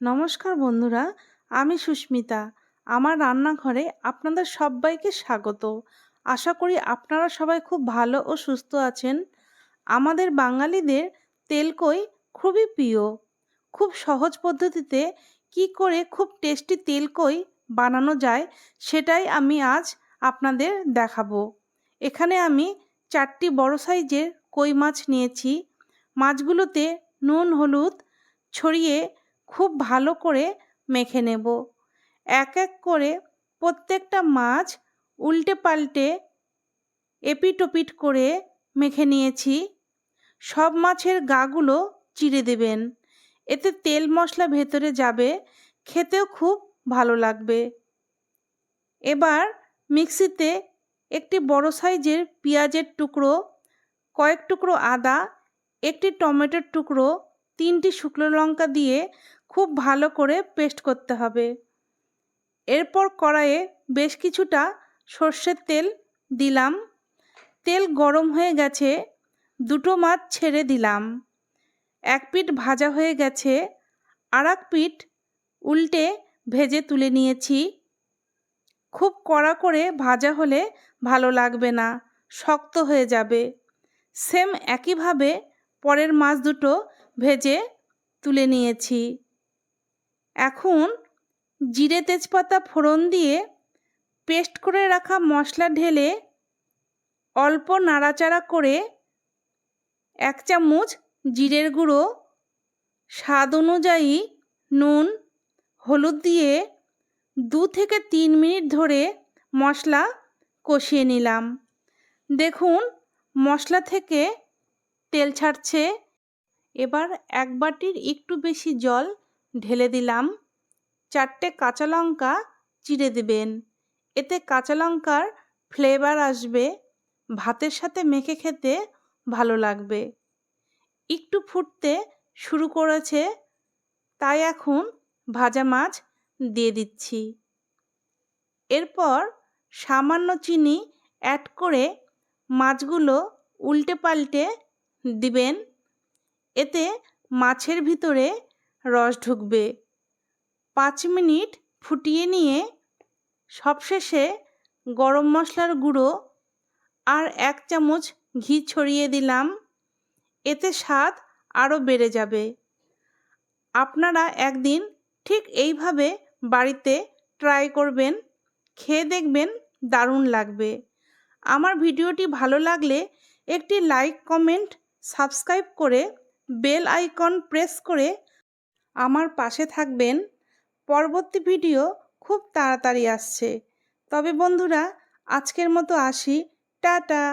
নমস্কার বন্ধুরা, আমি সুস্মিতা। আমার রান্নাঘরে আপনাদের সবাইকে স্বাগত। আশা করি আপনারা সবাই খুব ভালো ও সুস্থ আছেন। আমাদের বাঙালিদের তেলকই খুবই প্রিয়। খুব সহজ পদ্ধতিতে কি করে খুব টেস্টি তেলকই বানানো যায় সেটাই আমি আজ আপনাদের দেখাবো। এখানে আমি চারটি বড় সাইজের কই মাছ নিয়েছি। মাছগুলোতে নুন, হলুদ ছড়িয়ে খুব ভালো করে মেখে নেব। এক এক করে প্রত্যেকটা মাছ উল্টে পাল্টে এপিটোপিট করে মেখে নিয়েছি। সব মাছের গাগুলো চিড়ে দেবেন। এতে তেল মশলা ভেতরে যাবে, খেতেও খুব ভালো লাগবে। এবার মিক্সিতে একটি বড় সাইজের পেঁয়াজের টুকরো, কয়েক টুকরো আদা, একটি টমেটোর টুকরো তিনটি শুকনো লঙ্কা দিয়ে খুব ভালো করে পেস্ট করতে হবে। এরপর কড়াইয়ে বেশ কিছুটা সর্ষের তেল দিলাম। তেল গরম হয়ে গেছে, দুটো মাছ ছেড়ে দিলাম। এক পিঠ ভাজা হয়ে গেছে আর এক পিঠ উল্টে ভেজে তুলে নিয়েছি। খুব কড়া করে ভাজা হলে ভালো লাগবে না, শক্ত হয়ে যাবে। সেম একইভাবে পরের মাছ দুটো ভেজে তুলে নিয়েছি। এখন জিরে তেজপাতা ফোড়ন দিয়ে পেস্ট করে রাখা মশলা ঢেলে অল্প নাড়াচাড়া করে এক চামচ জিরের গুঁড়ো, স্বাদ অনুযায়ী নুন, হলুদ দিয়ে দু থেকে তিন মিনিট ধরে মশলা কষিয়ে নিলাম। দেখুন মশলা থেকে তেল ছাড়ছে। এবার এক বাটির একটু বেশি জল ঢেলে দিলাম। চারটে কাঁচা লঙ্কা চিড়ে দেবেন। এতে কাঁচা লঙ্কার ফ্লেভার আসবে। ভাতের সাথে মেখে খেতে ভালো লাগবে। একটু ফুটতে শুরু করেছে, তাই এখন ভাজা মাছ দিয়ে দিচ্ছি। এরপর সামান্য চিনি অ্যাড করে মাছগুলো উল্টে পাল্টে দিবেন। এতে মাছের ভিতরে রস ঢুকবে। পাঁচ মিনিট ফুটিয়ে নিয়ে সবশেষে গরম মশলার গুঁড়ো আর এক চামচ ঘি ছড়িয়ে দিলাম। এতে স্বাদ আরও বেড়ে যাবে। আপনারা একদিন ঠিক এইভাবে বাড়িতে ট্রাই করবেন। খেয়ে দেখবেন দারুণ লাগবে। আমার ভিডিওটি ভালো লাগলে একটি লাইক, কমেন্ট, সাবস্ক্রাইব করে বেল আইকন প্রেস করে আমার পাশে থাকবেন। পরবর্তী ভিডিও খুব তাড়াতাড়ি আসছে। তবে বন্ধুরা, আজকের মতো আসি। টাটা!